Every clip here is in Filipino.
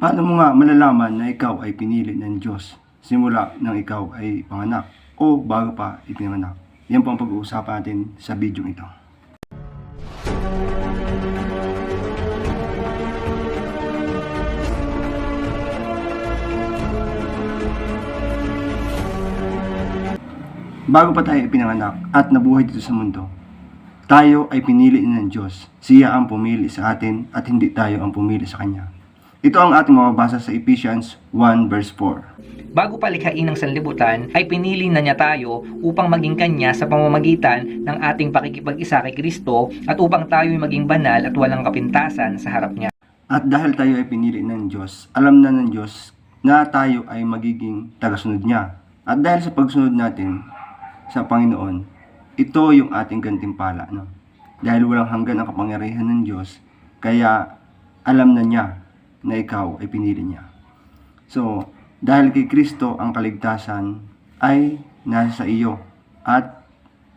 Paano mo nga malalaman na ikaw ay pinili ng Diyos simula nang ikaw ay panganak o bago pa ipinanganak? Yan po ang pag-uusapan natin sa video ito. Bago pa tayo ipinanganak at nabuhay dito sa mundo, tayo ay pinili ng Diyos. Siya ang pumili sa atin at hindi tayo ang pumili sa Kanya. Ito ang ating mababasa sa Ephesians 1 verse 4. Bago palikhain ng sanlibutan, ay pinili na niya tayo upang maging kanya sa pamamagitan ng ating pakikipag-isa kay Kristo at upang tayo maging banal at walang kapintasan sa harap niya. At dahil tayo ay pinili ng Diyos, alam na ng Diyos na tayo ay magiging tagasunod niya. At dahil sa pagsunod natin sa Panginoon, ito yung ating gantimpala. No? Dahil walang hanggan ang kapangyarihan ng Diyos, kaya alam na niya na ikaw ay pinili niya. So, dahil kay Kristo ang kaligtasan ay nasa sa iyo at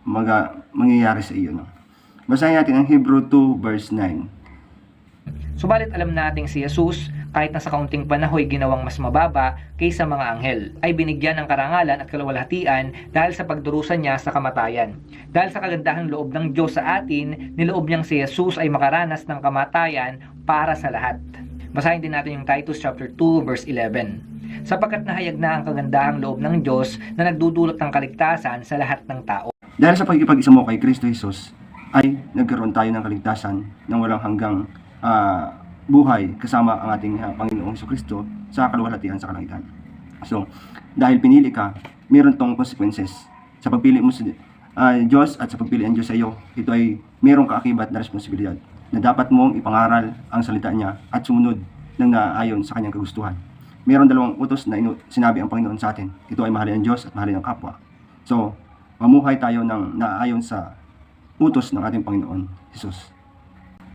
maga, mangyayari sa iyo. No? Basahin natin ang Hebrew 2 verse 9. Subalit alam nating si Jesus, kahit na sa kaunting panahoy ginawang mas mababa kaysa mga anghel, ay binigyan ng karangalan at kalawalhatian dahil sa pagdurusa niya sa kamatayan. Dahil sa kagandahan loob ng Diyos sa atin, niloob niyang si Jesus ay makaranas ng kamatayan para sa lahat. Basahin din natin yung Titus chapter 2 verse 11 sapagkat nahayag na ang kagandahang loob ng Diyos na nagdudulot ng kaligtasan sa lahat ng tao. Dahil sa pagkipag-isa mo kay Kristo Jesus, ay nagkaroon tayo ng kaligtasan ng walang hanggang ah, buhay kasama ang ating ah, Panginoong Hesus Kristo sa kaluwalhatian sa kalangitan. So, dahil pinili ka, meron tong consequences. Sa pagpili mo sa ah, Diyos at sa pagpili ng Diyos sa iyo, ito ay merong kaakibat na responsibilidad na dapat mong ipangaral ang salita niya at sumunod ng naayon sa kanyang kagustuhan. Meron dalawang utos na sinabi ang Panginoon sa atin. Ito ay mahalin ng Diyos at mahalin ng kapwa. So, mamuhay tayo ng naayon sa utos ng ating Panginoon, Jesus.